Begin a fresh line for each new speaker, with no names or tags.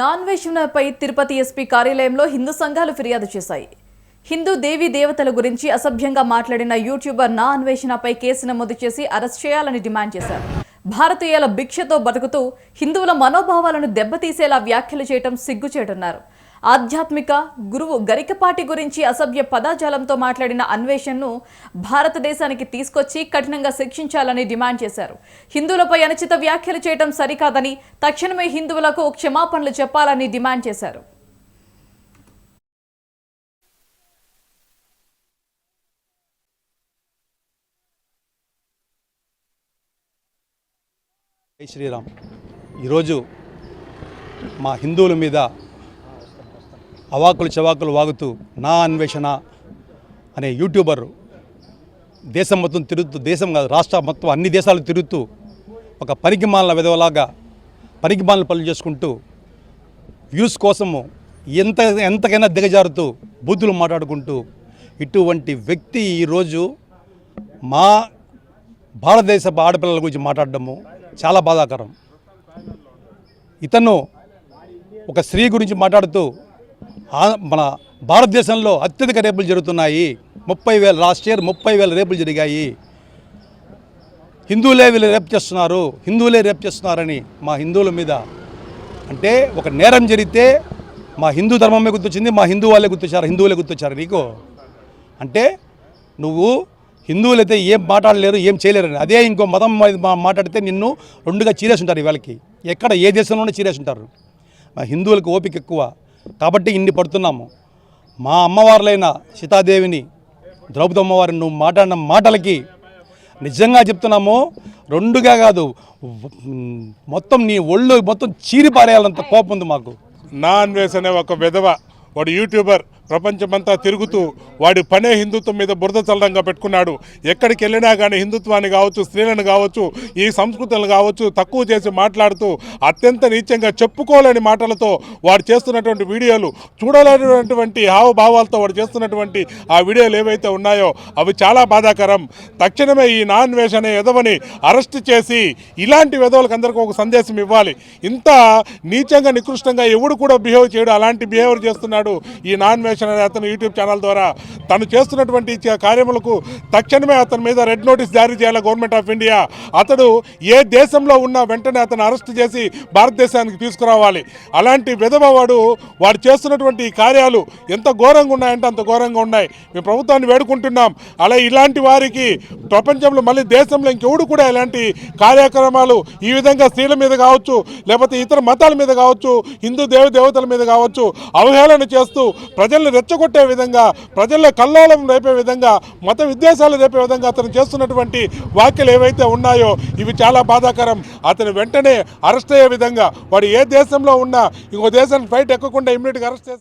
నాన్వేషణపై Tirupati SP కార్యాలయంలో హిందూ సంఘాలు ఫిర్యాదు చేశాయి. హిందూ దేవీ దేవతల గురించి అసభ్యంగా మాట్లాడిన యూట్యూబర్ నా అన్వేషణపై కేసు నమోదు చేసి అరెస్ట్ చేయాలని డిమాండ్ చేశారు. భారతీయుల భిక్షతో బతుకుతూ హిందువుల మనోభావాలను దెబ్బతీసేలా వ్యాఖ్యలు చేయటం సిగ్గుచేటన్నారు. ఆధ్యాత్మిక గురువు గరికపాటి గురించి అసభ్య పదాజాలంతో మాట్లాడిన అన్వేషణను భారతదేశానికి తీసుకొచ్చి కఠినంగా శిక్షించాలని డిమాండ్ చేశారు. హిందువులపై అనుచిత వ్యాఖ్యలు చేయటం సరికాదని తక్షణమే హిందువులకు క్షమాపణలు చెప్పాలని డిమాండ్ చేశారు.
జై శ్రీరామ్. ఈరోజు మా హిందువుల మీద అవాకులు చవాకులు వాగుతూ నా అన్వేషణ అనే యూట్యూబర్ దేశం మొత్తం తిరుగుతూ దేశం కాదు రాష్ట్ర మొత్తం అన్ని దేశాలు తిరుగుతూ ఒక పనికిమాల విధవలాగా పనికిమాల పనులు చేసుకుంటూ వ్యూస్ కోసము ఎంత ఎంతకైనా దిగజారుతూ బూతులు మాట్లాడుకుంటూ ఇటువంటి వ్యక్తి ఈరోజు మా భారతదేశ ఆడపిల్లల గురించి మాట్లాడడము చాలా బాధాకరం. ఇతను ఒక స్త్రీ గురించి మాట్లాడుతూ మన భారతదేశంలో అత్యధిక రేపులు జరుగుతున్నాయి. ముప్పై వేల లాస్ట్ ఇయర్ ముప్పై వేల రేపులు జరిగాయి. హిందువులే వీళ్ళు రేపు చేస్తున్నారు. హిందువులే రేపు చేస్తున్నారని మా హిందువుల మీద. అంటే ఒక నేరం జరిగితే మా హిందూ ధర్మమే గుర్తొచ్చింది మా హిందూ వాళ్ళే గుర్తొచ్చారు హిందువులే గుర్తొచ్చారు నీకు. అంటే నువ్వు హిందువులైతే ఏం మాట్లాడలేరు ఏం చేయలేరు అదే ఇంకో మతం మా- మాట్లాడితే నిన్ను రెండుగా చీరేసి ఉంటారు ఇవాళకి. ఎక్కడ ఏ దేశంలోనే చీరేసి ఉంటారు మా హిందువులకు ఓపిక ఎక్కువ. కాబట్టి ఇన్ని పడుతున్నాము. మా అమ్మవార్లైన సీతాదేవిని ద్రౌపది అమ్మవారిని నువ్వు మాట్లాడిన మాటలకి నిజంగా చెప్తున్నాము రెండుగా కాదు మొత్తం నీ ఒళ్ళు మొత్తం చీరిపారేయాలంత కోపం ఉంది మాకు.
నాన్ అన్వేష్ అనే ఒక విధవ వాడు యూట్యూబర్ ప్రపంచమంతా తిరుగుతూ వాడి పనే హిందుత్వం మీద బురద చల్లడంగా పెట్టుకున్నాడు. ఎక్కడికి వెళ్ళినా కానీ హిందుత్వాన్ని కావచ్చు స్త్రీలను కావచ్చు ఈ సంస్కృతులను కావచ్చు తక్కువ చేసి మాట్లాడుతూ అత్యంత నీచంగా చెప్పుకోలేని మాటలతో వాడు చేస్తున్నటువంటి వీడియోలు చూడలేనటువంటి హావభావాలతో వాడు చేస్తున్నటువంటి ఆ వీడియోలు ఏవైతే ఉన్నాయో అవి చాలా బాధాకరం. తక్షణమే ఈ నాన్ వేష్ అనే ఎదవని అరెస్ట్ చేసి ఇలాంటి వెధవులకు అందరికీ ఒక సందేశం ఇవ్వాలి. ఇంత నీచంగా నికృష్టంగా ఎవడు కూడా బిహేవ్ చేయడు. అలాంటి బిహేవియర్ చేస్తున్నాడు ఈ నాన్ వేష అనే అతను యూట్యూబ్ ఛానల్ ద్వారా తను చేస్తున్నటువంటి కార్యములకు తక్షణమే అతని మీద రెడ్ నోటీస్ జారీ చేయాలి గవర్నమెంట్ ఆఫ్ ఇండియా. అతడు ఏ దేశంలో ఉన్నా వెంటనే అతను అరెస్ట్ చేసి భారతదేశానికి తీసుకురావాలి. అలాంటి విధవ వాడు చేస్తున్నటువంటి కార్యాలు ఎంత ఘోరంగా ఉన్నాయంటే అంత ఘోరంగా ఉన్నాయి. మేము ప్రభుత్వాన్ని వేడుకుంటున్నాం. అలా ఇలాంటి వారికి ప్రపంచంలో మళ్ళీ దేశంలో ఇంకెవడు కూడా ఇలాంటి కార్యక్రమాలు ఈ విధంగా స్త్రీల మీద కావచ్చు లేకపోతే ఇతర మతాల మీద కావచ్చు హిందూ దేవ దేవతల మీద కావచ్చు అవహేళన చేస్తూ ప్రజల్ని రెచ్చగొట్టే విధంగా ప్రజల్లో కల్లోలం రేపే విధంగా మత విద్వేషాలు రేపే విధంగా అతను చేస్తున్నటువంటి వ్యాఖ్యలు ఏవైతే ఉన్నాయో ఇవి చాలా బాధాకరం. అతను వెంటనే అరెస్ట్ అయ్యే విధంగా వాడు ఏ దేశంలో ఉన్నా ఇంకో దేశానికి ఫైట్ ఎక్కకుండా ఇమ్మీడియట్గా అరెస్ట్ చేసి